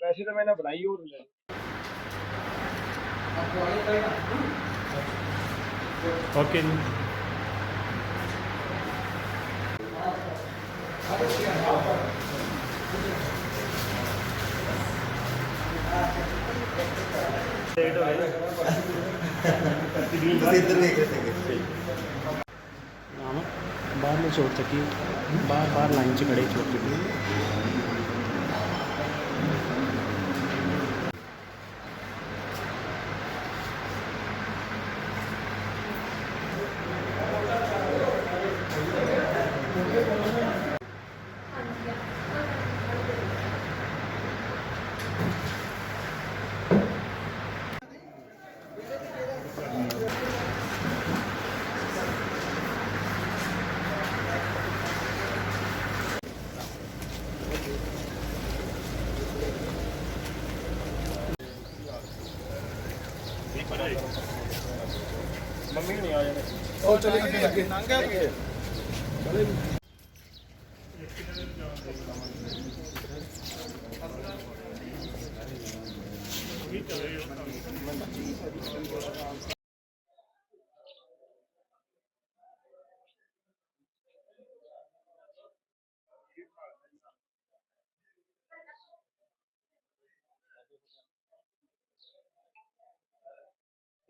ਵੈਸੇ ਤਾਂ ਮੈਂ ਨਾ ਬਣਾਈ ਹੋਰ ਲੈ ਓਕੇ ਜੀ। ਲੇਟ ਹੋ ਗਏ ਤੁਸੀਂ ਇੱਧਰ ਦੇਖ ਰਹੇ ਸੀਗੇ बाहर नहीं छोड़ सकी बार बार लाइन से खड़े छोड़ सकी ਮੰਮੀ ਨਹੀਂ ਆ ਜਾਣੇ ਉਹ ਚਲੇ ਅੱਗੇ। ਅੱਗੇ ਲੰਘਿਆ ਅੱਗੇ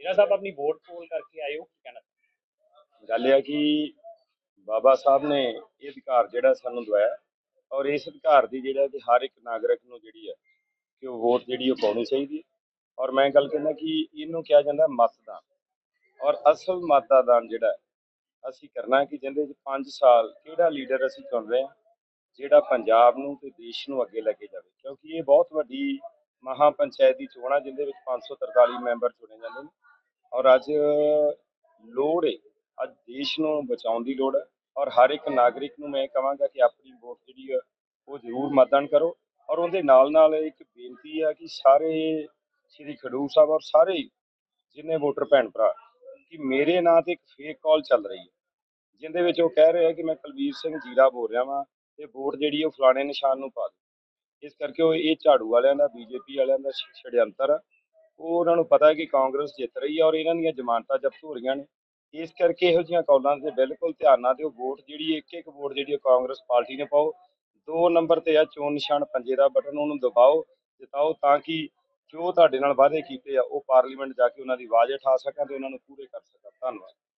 ਜੀਰਾ ਸਾਹਿਬ ਆਪਣੀ ਵੋਟ ਪੋਲ ਕਰਕੇ ਆਏ ਹੋ ਕੀ ਕਹਿਣਾ ਗੱਲ ਇਹ ਹੈ ਕਿ ਬਾਬਾ ਸਾਹਿਬ ਨੇ ਇਹ ਅਧਿਕਾਰ ਜਿਹੜਾ ਸਾਨੂੰ ਦਵਾਇਆ ਔਰ ਇਸ ਅਧਿਕਾਰ ਦੀ ਜਿਹੜਾ ਕਿ ਹਰ ਇੱਕ ਨਾਗਰਿਕ ਨੂੰ ਜਿਹੜੀ ਹੈ ਕਿ ਉਹ ਵੋਟ ਜਿਹੜੀ ਉਹ ਪਾਉਣੀ ਚਾਹੀਦੀ ਹੈ ਔਰ ਮੈਂ ਗੱਲ ਕਹਿੰਦਾ ਕਿ ਇਹਨੂੰ ਕਿਹਾ ਜਾਂਦਾ ਮਤਦਾਨ ਔਰ ਅਸਲ ਮਤਦਾਨ ਜਿਹੜਾ ਅਸੀਂ ਕਰਨਾ ਕਿ ਜਿਹਦੇ 'ਚ 5 ਸਾਲ ਕਿਹੜਾ ਲੀਡਰ ਅਸੀਂ ਚੁਣ ਰਹੇ ਹਾਂ ਜਿਹੜਾ ਪੰਜਾਬ ਨੂੰ ਤੇ ਦੇਸ਼ ਨੂੰ ਅੱਗੇ ਲੈ ਕੇ ਜਾਵੇ ਕਿਉਂਕਿ ਇਹ ਬਹੁਤ ਵੱਡੀ ਮਹਾ ਪੰਚਾਇਤ ਦੀ ਚੋਣ ਆ ਜਿਹਦੇ ਵਿੱਚ 543 ਮੈਂਬਰ ਚੁਣੇ ਜਾਂਦੇ ਨੇ। ਔਰ ਅੱਜ ਲੋੜ ਹੈ ਅੱਜ ਦੇਸ਼ ਨੂੰ ਬਚਾਉਣ ਦੀ ਲੋੜ ਹੈ। ਔਰ ਹਰ ਇੱਕ ਨਾਗਰਿਕ ਨੂੰ ਮੈਂ ਕਹਾਂਗਾ ਕਿ ਆਪਣੀ ਵੋਟ ਜਿਹੜੀ ਹੈ ਉਹ ਜ਼ਰੂਰ ਮਤਦਾਨ ਕਰੋ। ਔਰ ਉਹਦੇ ਨਾਲ ਨਾਲ ਇੱਕ ਬੇਨਤੀ ਹੈ ਕਿ ਸਾਰੇ ਸ੍ਰੀ ਖਡੂਰ ਸਾਹਿਬ ਔਰ ਸਾਰੇ ਜਿੰਨੇ ਵੋਟਰ ਭੈਣ ਭਰਾ, ਕਿ ਮੇਰੇ ਨਾਂ ਤੇ ਇੱਕ ਫੇਕ ਕਾਲ ਚੱਲ ਰਹੀ ਹੈ। ਜਿੰਦੇ ਵਿੱਚ ਉਹ ਕਹਿ ਰਹੇ ਆ ਕਿ ਮੈਂ ਕੁਲਵੀਰ ਸਿੰਘ ਜੀਰਾ ਬੋਲ ਰਿਹਾ ਵਾਂ, ਤੇ ਵੋਟ ਜਿਹੜੀ ਉਹ ਫਲਾਣੇ ਨਿਸ਼ਾਨ ਨੂੰ ਪਾ ਦੇ ਇਸ ਕਰਕੇ ਉਹ ਇਹ ਝਾੜੂ ਵਾਲਿਆਂ ਦਾ, ਬੀਜੇਪੀ ਵਾਲਿਆਂ ਦਾ ਸ਼- ਛੜਯੰਤਰ ਆ। ਉਹ ਉਹਨਾਂ ਨੂੰ ਪਤਾ ਹੈ ਕਿ ਕਾਂਗਰਸ ਜਿੱਤ ਰਹੀ ਆ ਔਰ ਇਹਨਾਂ ਦੀਆਂ ਜ਼ਮਾਨਤਾਂ ਜ਼ਬਤ ਹੋ ਰਹੀਆਂ ਨੇ। ਇਸ ਕਰਕੇ ਇਹੋ ਜਿਹੀਆਂ ਕੌਲਾਂ ਤੇ ਬਿਲਕੁਲ ਧਿਆਨ ਨਾ ਦਿਓ। ਵੋਟ ਜਿਹੜੀ ਇੱਕ ਇੱਕ ਵੋਟ ਜਿਹੜੀ ਉਹ ਕਾਂਗਰਸ ਪਾਰਟੀ ਨੇ ਪਾਓ। ਦੋ ਨੰਬਰ ਤੇ ਆ, ਚੋਣ ਨਿਸ਼ਾਨ ਪੰਜੇ ਦਾ ਬਟਨ ਉਹਨੂੰ ਦਬਾਓ, ਜਿਤਾਓ ਤਾਂ ਕਿ ਜੋ ਤੁਹਾਡੇ ਨਾਲ ਵਾਅਦੇ ਕੀਤੇ ਆ, ਉਹ ਪਾਰਲੀਮੈਂਟ ਜਾ ਕੇ ਉਹਨਾਂ ਦੀ ਆਵਾਜ਼ ਉਠਾ ਸਕਣ ਤੇ ਉਹਨਾਂ ਨੂੰ ਪੂਰੇ ਕਰ ਸਕਣ। ਧੰਨਵਾਦ।